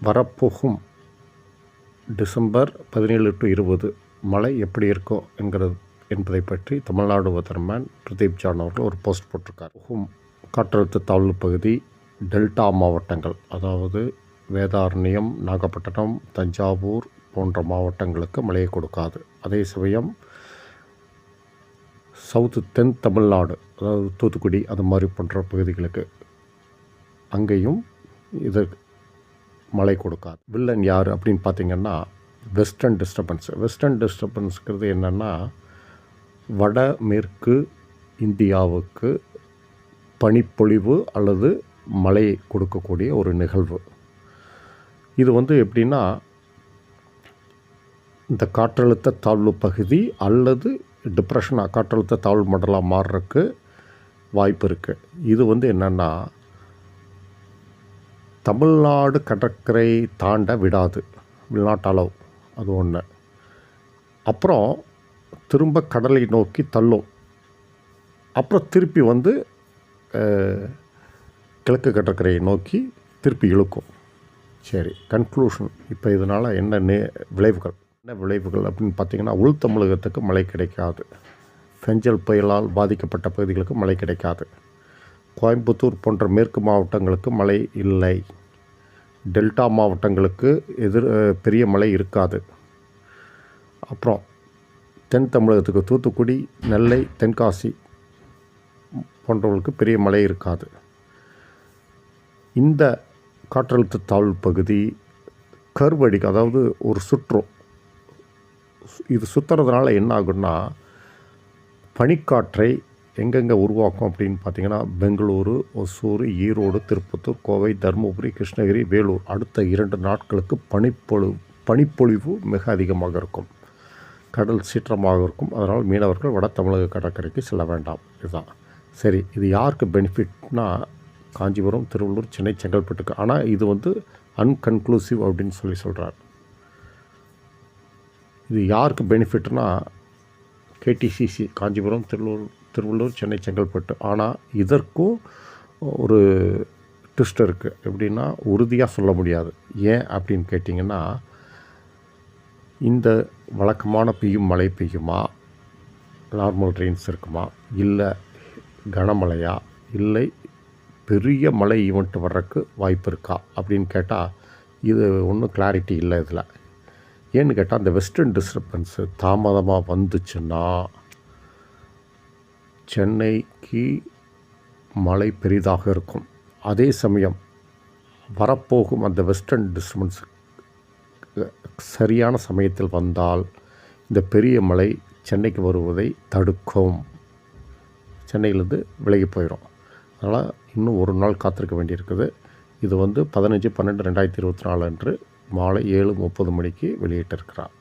வரப்போகும் டிசம்பர் பதினேழு டு இருபது மழை எப்படி இருக்கும் என்கிறது என்பதை பற்றி தமிழ்நாடு வெதர்மேன் பிரதீப் ஜான் அவர்கள் ஒரு போஸ்ட் போட்டிருக்கார். போகும் காற்றழுத்த தாழ்வு பகுதி டெல்டா மாவட்டங்கள் அதாவது வேதாரண்யம் நாகப்பட்டினம் தஞ்சாவூர் போன்ற மாவட்டங்களுக்கு மழையை கொடுக்காது. அதே சமயம் சவுத்து தென் தமிழ்நாடு அதாவது தூத்துக்குடி அது மாதிரி போன்ற பகுதிகளுக்கு அங்கேயும் இது மழை கொடுக்காது. வில்லன் யார் அப்படின்னு பார்த்தீங்கன்னா வெஸ்டர்ன் டிஸ்டர்பன்ஸ் வெஸ்டர்ன் டிஸ்டர்பன்ஸுங்கிறது என்னென்னா வட மேற்கு இந்தியாவுக்கு பனிப்பொழிவு அல்லது மழை கொடுக்கக்கூடிய ஒரு நிகழ்வு. இது வந்து எப்படின்னா இந்த காற்றழுத்த தாழ்வு பகுதி அல்லது டிப்ரெஷனாக காற்றழுத்த தாழ்வு மண்டலம் மாறுறதுக்கு வாய்ப்பு இருக்குது இது வந்து என்னென்னா தமிழ்நாடு கடற்கரை தாண்ட விடாது. வெளிநாட்டு அளவு அது ஒன்று அப்புறம் திரும்ப கடலை நோக்கி தள்ளும். அப்புறம் திருப்பி வந்து கிழக்கு கடற்கரையை நோக்கி திருப்பி இழுக்கும். சரி கன்க்ளூஷன் இப்போ இதனால் என்ன நே விளைவுகள்? என்ன விளைவுகள் அப்படின்னு பார்த்தீங்கன்னா உள் தமிழகத்துக்கு மழை கிடைக்காது. பெஞ்சல் புயலால் பாதிக்கப்பட்ட பகுதிகளுக்கு மழை கிடைக்காது. கோயம்புத்தூர் போன்ற மேற்கு மாவட்டங்களுக்கு மழை இல்லை. டெல்டா மாவட்டங்களுக்கு எதிர் பெரிய மழை இருக்காது. அப்புறம் தென் தமிழகத்துக்கு தூத்துக்குடி நெல்லை தென்காசி போன்றவர்களுக்கு பெரிய மழை இருக்காது. இந்த காற்றழுத்த தாழ்வு பகுதி கருவடிக்கு அதாவது ஒரு சுற்றும் இது சுற்றுறதுனால என்ன ஆகும்னா பனிக்காற்றை எங்கெங்கே உருவாக்கும் அப்படின்னு பார்த்தீங்கன்னா பெங்களூரு ஒசூர் ஈரோடு திருப்பத்தூர் கோவை தருமபுரி கிருஷ்ணகிரி வேலூர். அடுத்த இரண்டு நாட்களுக்கு பனிப்பொழு பனிப்பொழிவு மிக அதிகமாக இருக்கும். கடல் சீற்றமாக இருக்கும். அதனால் மீனவர்கள் வட தமிழக கடற்கரைக்கு செல்ல வேண்டாம். இதுதான். சரி இது யாருக்கு பெனிஃபிட்னா காஞ்சிபுரம் திருவள்ளூர் சென்னை செங்கல்பட்டுக்கு. ஆனால் இது வந்து அன்கன்க்ளூசிவ் அப்படின்னு சொல்லி சொல்கிறார் இது யாருக்கு பெனிஃபிட்னா கேடிசிசி காஞ்சிபுரம் திருவள்ளூர் திருவள்ளூர் சென்னை செங்கல்பட்டு. ஆனால் இதற்கும் ஒரு ட்விஸ்ட் இருக்குது எப்படின்னா உறுதியாக சொல்ல முடியாது. ஏன் அப்படின்னு கேட்டிங்கன்னா இந்த வழக்கமான பெய்யும் மழை பெய்யுமா? நார்மல் ரெயின்ஸ் இருக்குமா? இல்லை கனமழையா? இல்லை பெரிய மழை ஈவெண்ட் வர்றதுக்கு வாய்ப்பு இருக்கா? அப்படின்னு கேட்டால் இது ஒன்றும் கிளாரிட்டி இல்லை இதில். ஏன்னு கேட்டால் அந்த வெஸ்டர்ன் டிஸ்டர்பன்ஸு தாமதமாக வந்துச்சுன்னா சென்னைக்கு மழை பெரிதாக இருக்கும். அதே சமயம் வரப்போகும் அந்த வெஸ்டர்ன் டிஸ்டர்பன்ஸ் சரியான சமயத்தில் வந்தால் இந்த பெரிய மழை சென்னைக்கு வருவதை தடுக்கும். சென்னையிலேருந்து விலகி போயிடும் அதனால் இன்னும் ஒரு நாள் காத்திருக்க வேண்டியிருக்குது. இது வந்து பதினஞ்சு பன்னெண்டு ரெண்டாயிரத்தி இருபத்தி நாலு அன்று மாலை ஏழு முப்பது மணிக்கு வெளியிட்டிருக்கிறார்.